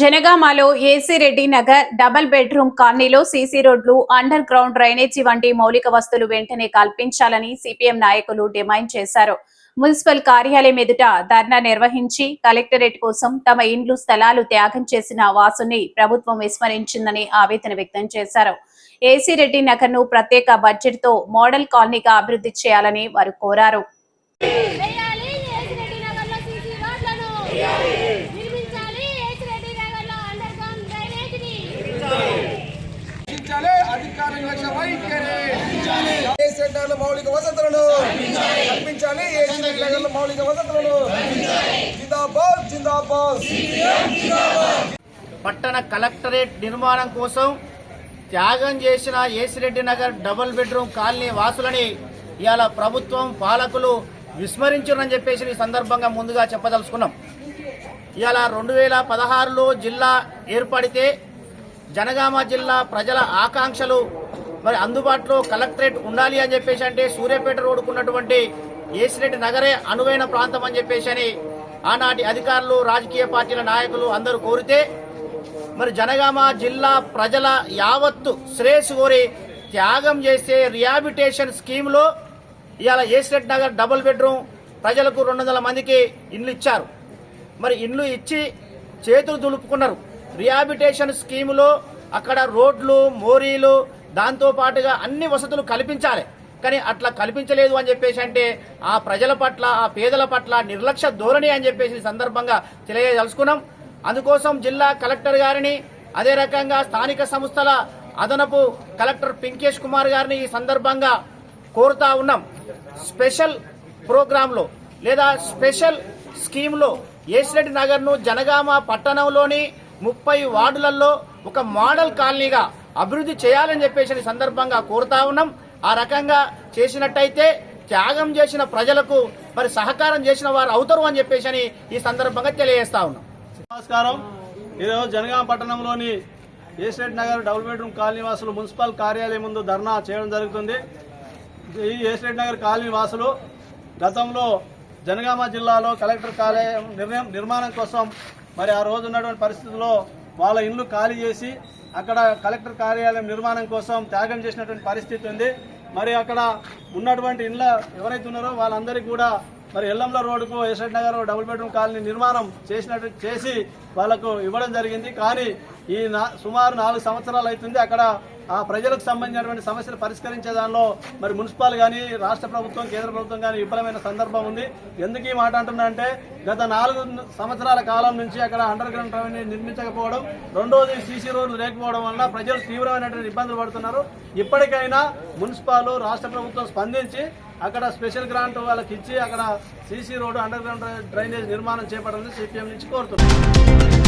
జనగామలో AC Reddy Nagar double bedroom కాలనీలో CC రోడ్లు under ground drainage వంటి మౌలిక వస్తువులు వెంటనే కల్పించాలని సిపిఎం నాయకులు డిమాండ్ చేశారు. మున్సిపల్ కార్యాలయం ఎదుట ధర్నా నిర్వహించి కలెక్టరేట్ కోసం తమ ఇండ్లు స్థలాలు త్యాగం చేసిన వాసుని ప్రభుత్వం విస్మరించిందని ఆవేదన వ్యక్తం చేశారు. ఏసీ రెడ్డి నగర్ను ప్రత్యేక బడ్జెట్తో మోడల్ కాలనీగా అభివృద్ధి చేయాలని వారు కోరారు. సెంటర్ల మౌలిక వసతులను? కల్పించాలి. సెంటర్ల మౌలిక వసతులను? జిందాబాద్ జిందాబాద్. పట్టణ కలెక్టరేట్ నిర్మాణం కోసం త్యాగం చేసిన AC Reddy Nagar double bedroom colony వాసులని ఇవాళ ప్రభుత్వం పాలకులు విస్మరించారని చెప్పేసి ఈ సందర్భంగా ముందుగా చెప్పదలుచుకున్నాం. ఇవాళ రెండు వేల పదహారులో జిల్లా ఏర్పడితే జనగామ జిల్లా ప్రజల ఆకాంక్షలు మరి అందుబాటులో కలెక్టరేట్ ఉండాలి అని చెప్పేసి అంటే సూర్యాపేట రోడ్డుకు ఉన్నటువంటి ఏసిరెడ్డి నగరే అనువైన ప్రాంతం అని చెప్పేసి అని ఆనాటి అధికారులు రాజకీయ పార్టీల నాయకులు అందరూ కోరితే మరి జనగామ జిల్లా ప్రజల యావత్తు శ్రేయస్సు కోరి త్యాగం చేసే రిహాబిటేషన్ స్కీమ్లో ఇవాళ ఏసిరెడ్డి నగర్ డబుల్ బెడ్రూమ్ ప్రజలకు రెండు వందల మందికి ఇండ్లు ఇచ్చారు. మరి ఇండ్లు ఇచ్చి చేతులు దులుపుకున్నారు. రిహాబిటేషన్ స్కీములో అక్కడ రోడ్లు మోరీలు దాంతో పాటుగా అన్ని వసతులు కల్పించాలి. కానీ అట్లా కల్పించలేదు అని చెప్పేసి అంటే ఆ ప్రజల పట్ల ఆ పేదల పట్ల నిర్లక్ష్య ధోరణి అని చెప్పేసి సందర్భంగా తెలియదలుచుకున్నాం అందుకోసం జిల్లా కలెక్టర్ గారిని అదే రకంగా స్థానిక సంస్థల అదనపు కలెక్టర్ పింకేష్ కుమార్ గారిని ఈ సందర్భంగా కోరుతా ఉన్నాం. స్పెషల్ ప్రోగ్రాంలో లేదా స్పెషల్ స్కీమ్లో ఏసిరెడ్డి నగర్ను జనగామ పట్టణంలోని ముప్పై వార్డులలో ఒక మోడల్ కాలనీగా అభివృద్ధి చేయాలని చెప్పేసి సందర్భంగా కోరుతా ఉన్నాం. ఆ రకంగా చేసినట్టయితే త్యాగం చేసిన ప్రజలకు మరి సహకారం చేసిన వారు అవుతారు అని చెప్పేసి అని ఈ సందర్భంగా తెలియజేస్తా ఉన్నాం. నమస్కారం. ఈరోజు జనగామ పట్టణంలోని AC Reddy Nagar double bedroom colony వాసులు మున్సిపల్ కార్యాలయం ముందు ధర్నా చేయడం జరుగుతుంది. ఈ ఏసిరెడ్డి నగర్ కాలనీ వాసులు గతంలో జనగామ జిల్లాలో కలెక్టర్ కార్యాలయం నిర్ణయం నిర్మాణం కోసం మరి ఆ రోజు ఉన్నటువంటి పరిస్థితుల్లో వాళ్ళ ఇల్లు ఖాళీ చేసి అక్కడ కలెక్టర్ కార్యాలయం నిర్మాణం కోసం త్యాగం చేసినటువంటి పరిస్థితి ఉంది. మరి అక్కడ ఉన్నటువంటి ఇండ్ల ఎవరైతే ఉన్నారో వాళ్ళందరికీ కూడా మరి ఎల్లంల రోడ్డుకు ఎస్ఎడ్ నగర్ డబుల్ బెడ్రూమ్ కాలనీ నిర్మాణం చేసినట్టు చేసి వాళ్ళకు ఇవ్వడం జరిగింది. కానీ ఈ నా- సుమారు నాలుగు సంవత్సరాలు అవుతుంది అక్కడ ఆ ప్రజలకు సంబంధించినటువంటి సమస్యలు పరిష్కరించే దానిలో మరి మున్సిపల్ కానీ రాష్ట్ర ప్రభుత్వం కేంద్ర ప్రభుత్వం కానీ విఫలమైన సందర్భం ఉంది. ఎందుకు ఈ మాట అంటున్నాంటే గత నాలుగు సంవత్సరాల కాలం నుంచి అక్కడ అండర్ గ్రౌండ్ డ్రైనేజ్ నిర్మించకపోవడం రెండోది సీసీ రోడ్లు లేకపోవడం వల్ల ప్రజలు తీవ్రమైనటువంటి ఇబ్బందులు పడుతున్నారు. ఇప్పటికైనా మున్సిపాల్ రాష్ట్ర ప్రభుత్వం స్పందించి అక్కడ స్పెషల్ గ్రాంట్ వాళ్ళకి ఇచ్చి అక్కడ CC road under ground drainage నిర్మాణం చేపడాలని సిపిఎం నుంచి కోరుతున్నాం.